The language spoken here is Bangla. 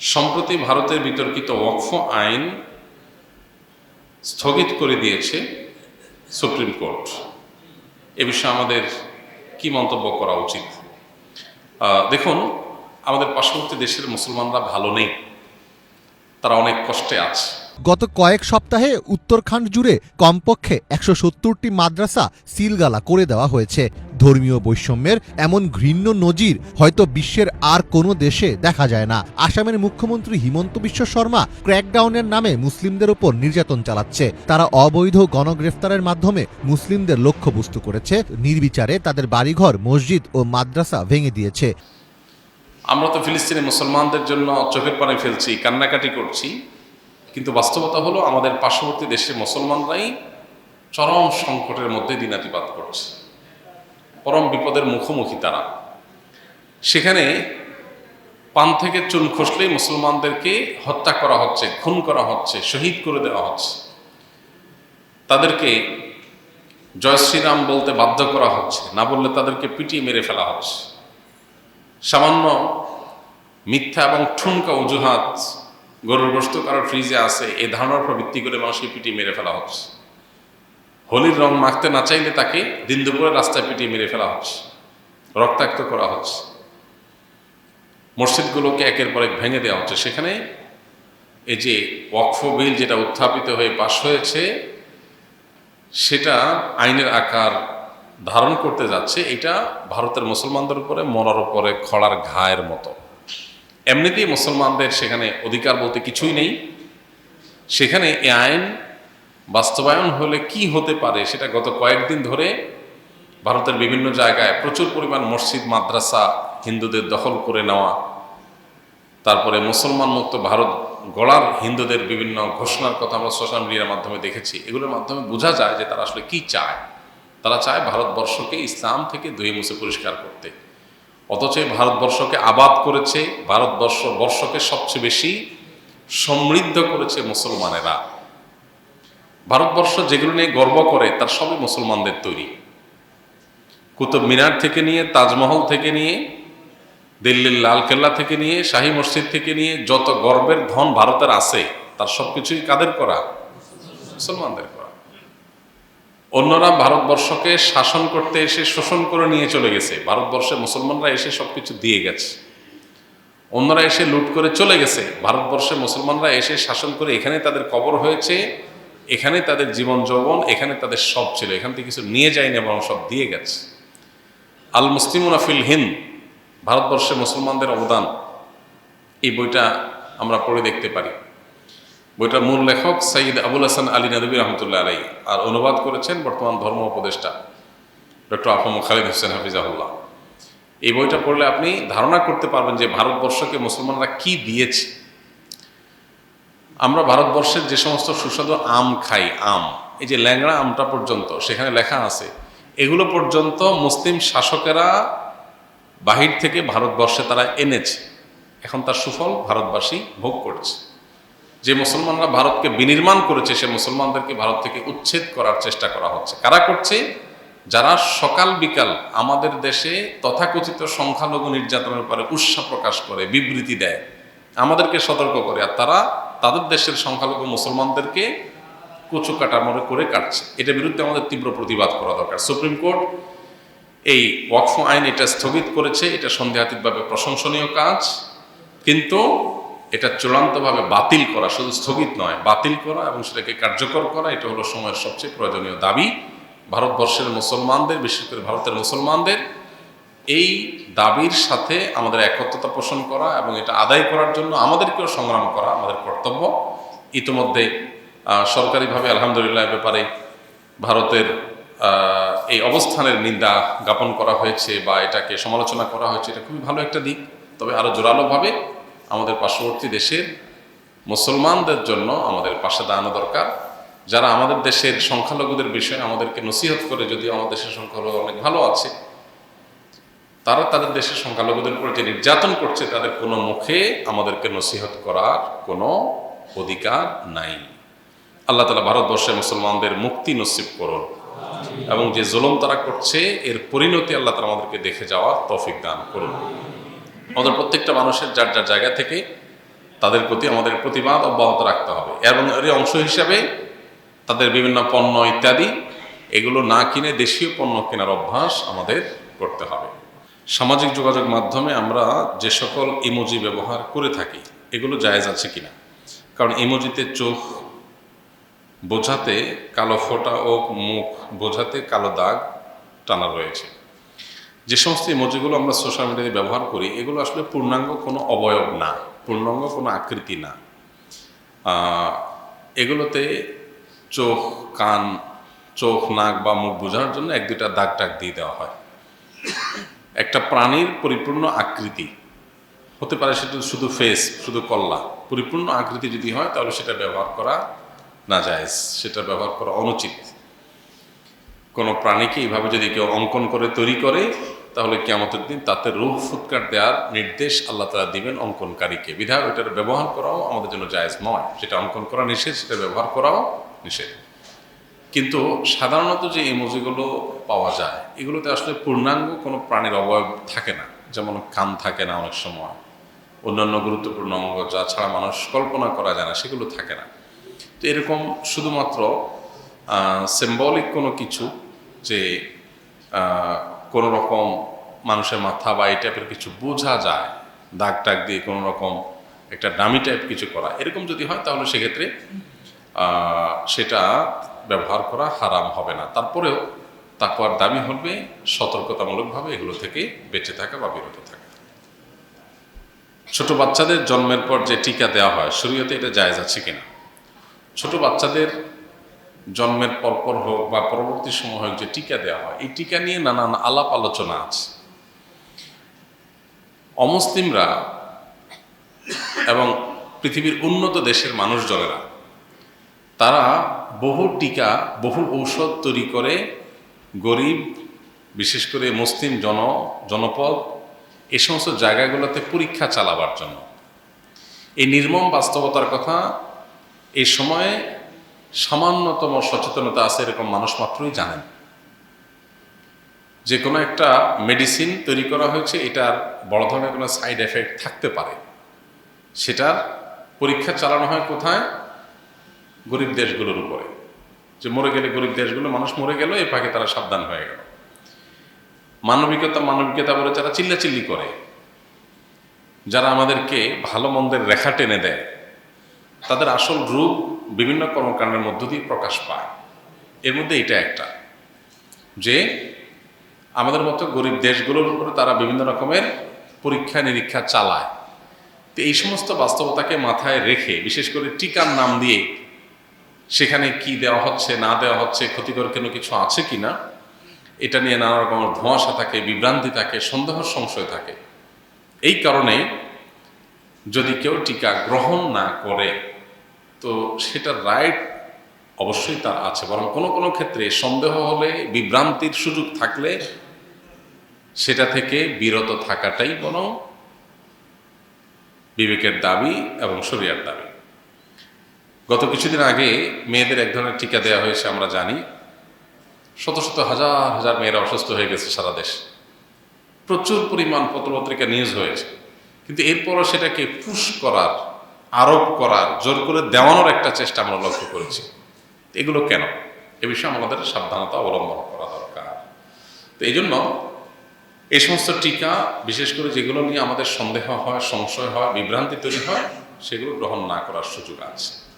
সম্প্রতি ভারতের বিতর্কিত ওয়াকফ আইন স্থগিত করে দিয়েছে সুপ্রিম কোর্ট। এ বিষয়ে আমাদের কি মন্তব্য করা উচিত? দেখুন, আমাদের পার্শ্ববর্তী দেশের মুসলমানরা ভালো নেই। তারা অনেক কষ্টে আছে। গত কয়েক সপ্তাহে উত্তরখান্ড জুড়ে কমপক্ষে একশো সত্তরটি মাদ্রাসা সিলগালা করে দেওয়া হয়েছে। ধর্মীয় বৈষম্যের এমন ঘৃণ্য নজির হয়তো বিশ্বের আর কোনো দেশে দেখা যায় না। আসামের মুখ্যমন্ত্রী হিমন্ত বিশ্ব শর্মা ক্র্যাকডাউনের নামে মুসলিমদের উপর নির্যাতন চালাচ্ছে। তারা অবৈধ গণগ্রেফতারের মাধ্যমে মুসলিমদের লক্ষ্যবস্তু করেছে। নির্বিচারে তাদের বাড়িঘর, মসজিদ ও মাদ্রাসা ভেঙে দিয়েছে। আমরা তো ফিলিস্তিনি মুসলমানদের জন্য চোখের পানি ফেলছি, কান্নাকাটি করছি। কিন্তু বাস্তবতা হলো আমাদের পার্শ্ববর্তী দেশের মুসলমানরাই চরম সংকটের মধ্যে দিনাতিপাত করছে। পরম বিপদের মুখোমুখি তারা। সেখানে পান থেকে চুন খসলেই মুসলমানদেরকে হত্যা করা হচ্ছে, খুন করা হচ্ছে, শহীদ করে দেওয়া হচ্ছে। তাদেরকে জয় শ্রীরাম বলতে বাধ্য করা হচ্ছে, না বললে তাদেরকে পিটিয়ে মেরে ফেলা হচ্ছে। সামান্য মিথ্যা এবং ঠুনকা অজুহাত গরুর গোস্ত কারোর ফ্রিজে আছে এই ধারণার উপর ভিত্তি করে মানুষকে পিটিয়ে মেরে ফেলা হচ্ছে। হোলির রং মাখতে না চাইলে তাকে দিন দুপুরে রাস্তায় পিটিয়ে মেরে ফেলা হচ্ছে। রক্তাক্ত করা হচ্ছে। মসজিদগুলোকে একের পর এক ভেঙে দেওয়া হচ্ছে। সেখানে এই যে ওয়াকফ বিল যেটা উত্থাপিত হয়ে পাশ হয়েছে, সেটা আইনের আকার ধারণ করতে যাচ্ছে। এটা ভারতের মুসলমানদের উপরে, মরার উপরে, খড়ার ঘায়ের মতো। এমনিতেই মুসলমানদের সেখানে অধিকার বলতে কিছুই নেই। সেখানে এ আইন বাস্তবায়ন হলে কি হতে পারে সেটা গত কয়েকদিন ধরে ভারতের বিভিন্ন জায়গায় প্রচুর পরিমাণ মসজিদ, মাদ্রাসা হিন্দুদের দখল করে নেওয়া, তারপরে মুসলমান মুক্ত ভারত গড়ার হিন্দুদের বিভিন্ন ঘোষণার কথা আমরা সোশ্যাল মিডিয়ার মাধ্যমে দেখেছি। এগুলোর মাধ্যমে বোঝা যায় যে তারা আসলে কি চায়। তারা চায় ভারতবর্ষকে ইসলাম থেকে দুই মুছে পরিষ্কার করতে। অথচ ভারতবর্ষকে আবাদ করেছে, ভারতবর্ষ বর্ষকে সবচেয়ে বেশি সমৃদ্ধ করেছে মুসলমানেরা। ভারতবর্ষ যেগুলো নিয়ে গর্ব করে, তার সবই মুসলমানদের তৈরি। কুতুব মিনার থেকে নিয়ে, তাজমহল থেকে নিয়ে, দিল্লির লালকেল্লা থেকে নিয়ে, শাহী মসজিদ থেকে নিয়ে, যত গর্বের ধন ভারতের আছে, তার সবকিছুই কাদের করা? মুসলমানদের করা। অন্যরা ভারতবর্ষকে শাসন করতে এসে শোষণ করে নিয়ে চলে গেছে। ভারতবর্ষে মুসলমানরা এসে সব কিছু দিয়ে গেছে। অন্যরা এসে লুট করে চলে গেছে। ভারতবর্ষে মুসলমানরা এসে শাসন করে এখানে তাদের কবর হয়েছে, এখানে তাদের জীবন যৌবন এখানে তাদের সব ছিল। এখান থেকে কিছু নিয়ে যায়নি এবং সব দিয়ে গেছে। আল মুসলিমুনা ফিল হিন্দ, ভারতবর্ষে মুসলমানদের অবদান। এই বইটা আমরা পড়ে দেখতে পারি। বইটার মূল লেখক সঈদ আবুল হাসান আলী নদী রহমতুল্লাহ আলাই আর অনুবাদ করেছেন বর্তমান ধর্ম উপদেষ্টা ডক্টর আফম খালিদ হোসেন হাফিজাহুল্লাহ। এই বইটা পড়লে আপনি ধারণা করতে পারবেন যে ভারতবর্ষকে মুসলমানরা কি দিয়েছে। আমরা ভারতবর্ষের যে সমস্ত সুস্বাদু আম খাই, আম, এই যে ল্যাংড়া আমটা পর্যন্ত, সেখানে লেখা আছে, এগুলো পর্যন্ত মুসলিম শাসকেরা বাহির থেকে ভারতবর্ষে তারা এনেছে। এখন তার সুফল ভারতবাসী ভোগ করছে। যে মুসলমানরা ভারতকে বিনির্মাণ করেছে, সে মুসলমানদেরকে ভারত থেকে উচ্ছেদ করার চেষ্টা করা হচ্ছে। কারা করছে? যারা সকাল বিকাল আমাদের দেশে তথাকথিত সংখ্যালঘু নির্যাতনের উপরে উৎসাহ প্রকাশ করে, বিবৃতি দেয়, আমাদেরকে সতর্ক করে, আর তারা তাদের দেশের সংখ্যালঘু মুসলমানদেরকে কচু কাটামরে করে কাটছে। এটার বিরুদ্ধে আমাদের তীব্র প্রতিবাদ করা দরকার। সুপ্রিম কোর্ট এই ওয়াকফ আইন এটা স্থগিত করেছে, এটা সন্দেহাতীতভাবে প্রশংসনীয় কাজ, কিন্তু এটা চূড়ান্তভাবে বাতিল করা, শুধু স্থগিত নয়, বাতিল করা এবং সেটাকে কার্যকর করা, এটা হলো সময়ের সবচেয়ে প্রয়োজনীয় দাবি। ভারতবর্ষের মুসলমানদের, বিশেষ করে ভারতের মুসলমানদের, এই দাবির সাথে আমাদের একত্রতা পোষণ করা এবং এটা আদায় করার জন্য আমাদেরকেও সংগ্রাম করা, আমাদের কর্তব্য। ইতিমধ্যে সরকারিভাবে আলহামদুলিল্লাহ ব্যাপারে ভারতের এই অবস্থানের নিন্দা জ্ঞাপন করা হয়েছে বা এটাকে সমালোচনা করা হয়েছে, এটা খুবই ভালো একটা দিক। তবে আরও জোরালোভাবে আমাদের পার্শ্ববর্তী দেশের মুসলমানদের জন্য আমাদের পাশে দাঁড়ানো দরকার। যারা আমাদের দেশের সংখ্যালঘুদের বিষয়ে আমাদেরকে নসিহত করে, যদিও আমাদের দেশের সংখ্যালঘু অনেক ভালো আছে, তারা তাদের দেশের সংখ্যালঘুদের উপর যে নির্যাতন করছে, তাদের কোনো মুখে আমাদেরকে নসিহত করার কোনো অধিকার নাই। আল্লাহ তালা ভারতবর্ষে মুসলমানদের মুক্তি নসিব করুন এবং যে জুলম তারা করছে, এর পরিণতি আল্লাহ তালা আমাদেরকে দেখে যাওয়ার তৌফিক দান করুন। আমাদের প্রত্যেকটা মানুষের যার যার জায়গা থেকে তাদের প্রতি আমাদের প্রতিবাদ অব্যাহত রাখতে হবে। এবং এর অংশ হিসাবে তাদের বিভিন্ন পণ্য ইত্যাদি, এগুলো না কিনে দেশীয় পণ্য কেনার অভ্যাস আমাদের করতে হবে। সামাজিক যোগাযোগ মাধ্যমে আমরা যে সকল ইমোজি ব্যবহার করে থাকি, এগুলো জায়েজ আছে কিনা? কারণ ইমোজিতে চোখ বোঝাতে, কালো ফোঁটা ও মুখ বোঝাতে কালো দাগ টানা রয়েছে। যে সমস্ত ইমোজিগুলো আমরা সোশ্যাল মিডিয়াতে ব্যবহার করি, এগুলো আসলে পূর্ণাঙ্গ কোনো অবয়ব না, পূর্ণাঙ্গ কোনো আকৃতি না। এগুলোতে চোখ, কান, চোখ, নাক বা মুখ বোঝানোর জন্য এক দুটা দাগ টাগ দিয়ে দেওয়া হয়। একটা প্রাণীর পরিপূর্ণ আকৃতি, হতে পারে সেটা শুধু ফেস শুধু কল্লা, পরিপূর্ণ আকৃতি যদি হয় তাহলে সেটা ব্যবহার করা না যায়, সেটা ব্যবহার করা অনুচিত। কোনো প্রাণীকে এইভাবে যদি কেউ অঙ্কন করে, তৈরি করে, তাহলে কেমতের দিন তাতে রূপ ফুৎকার দেওয়ার নির্দেশ আল্লাহ তালা দিবেন অঙ্কনকারীকে। বিধায় ওইটার ব্যবহার করাও আমাদের জন্য জায়েজ নয়। সেটা অঙ্কন করা নিষেধ, সেটা ব্যবহার করাও নিষেধ। কিন্তু সাধারণত যে ইমোজিগুলো পাওয়া যায়, এগুলোতে আসলে পূর্ণাঙ্গ কোনো প্রাণীর অবয়ব থাকে না। যেমন কান থাকে না অনেক সময়। অন্যান্য গুরুত্বপূর্ণ অঙ্গ যা ছাড়া মানুষ কল্পনা করা যায় না, সেগুলো থাকে না। তো এরকম শুধুমাত্র সিম্বলিক কোনো কিছু যে কোনো রকম মানুষের মাথা বা এই টাইপের কিছু বোঝা যায়, দাগ টাগ দিয়ে কোনো রকম একটা ডামি টাইপ কিছু করা, এরকম যদি হয় তাহলে সেক্ষেত্রে সেটা ব্যবহার করা হারাম হবে না। তারপরেও তাকওয়ার দামি হবে, সতর্কতামূলকভাবে এগুলো থেকে বেঁচে থাকা বা বিরত থাকা। ছোট বাচ্চাদের জন্মের পর যে টিকা দেওয়া হয়, শরীয়তে এটা জায়েজ আছে কিনা? ছোট বাচ্চাদের জন্মের পরপর হোক বা পরবর্তী সময় হোক যে টিকা দেওয়া হয়, এই টিকা নিয়ে নানান আলাপ আলোচনা আছে। অমুসলিমরা এবং পৃথিবীর উন্নত দেশের মানুষজনেরা, তারা বহু টিকা, বহু ঔষধ তৈরি করে গরিব, বিশেষ করে মুসলিম জন, জনপদ, এ সমস্ত জায়গাগুলোতে পরীক্ষা চালাবার জন্য। এই নির্মম বাস্তবতার কথা এই সময়ে সামান্যতম সচেতনতা আছে এরকম মানুষ মাত্রই জানেন। যে কোনো একটা মেডিসিন তৈরি করা হয়েছে, এটার বড় ধরনের কোনো সাইড এফেক্ট থাকতে পারে। সেটার পরীক্ষা চালানো হয় কোথায়? গরিব দেশগুলোর উপরে। যে মরে গেলে গরিব দেশগুলো, মানুষ মরে গেল, এ ফাঁকে তারা সাবধান হয়ে গেল। মানবিকতা মানবিকতা বলে যারা চিল্লাচিল্লি করে, যারা আমাদেরকে ভালো মন্দের রেখা টেনে দেয়, তাদের আসল রূপ বিভিন্ন কর্মকাণ্ডের মধ্য দিয়ে প্রকাশ পায়। এর মধ্যে এটা একটা, যে আমাদের মতো গরিব দেশগুলোর উপরে তারা বিভিন্ন রকমের পরীক্ষা নিরীক্ষা চালায়। তো এই সমস্ত বাস্তবতাকে মাথায় রেখে, বিশেষ করে টিকার নাম দিয়ে সেখানে কি দেওয়া হচ্ছে, না দেওয়া হচ্ছে, ক্ষতিকর কোনো কিছু আছে কি না, এটা নিয়ে নানা রকমের ধোঁয়াশা থাকে, বিভ্রান্তি থাকে, সন্দেহ, সংশয় থাকে। এই কারণে যদি কেউ টিকা গ্রহণ না করে তো সেটা রাইট অবশ্যই তার আছে। বরং কোনো কোনো ক্ষেত্রে সন্দেহ হলে, বিভ্রান্তির সুযোগ থাকলে সেটা থেকে বিরত থাকাটাই বরং বিবেকের দাবি এবং শরিয়ার দাবি। গত কিছুদিন আগে মেয়েদের এক ধরনের টিকা দেওয়া হয়েছে, আমরা জানি। শত শত হাজার হাজার মেয়েরা অসুস্থ হয়ে গেছে সারা দেশ। প্রচুর পরিমাণ পত্রপত্রিকা নিউজ হয়েছে। কিন্তু এরপরও সেটাকে পুশ করার আরোপ করার জোর করে দেওয়ানোর একটা চেষ্টা আমরা লক্ষ্য করেছি। এগুলো কেন? এ বিষয়ে আমাদের সাবধানতা অবলম্বন করা দরকার। তো এই জন্য এই সমস্ত টিকা, বিশেষ করে যেগুলো নিয়ে আমাদের সন্দেহ হয়, সংশয় হয়, বিভ্রান্তি তৈরি হয়, সেগুলো গ্রহণ না করার সুযোগ আছে।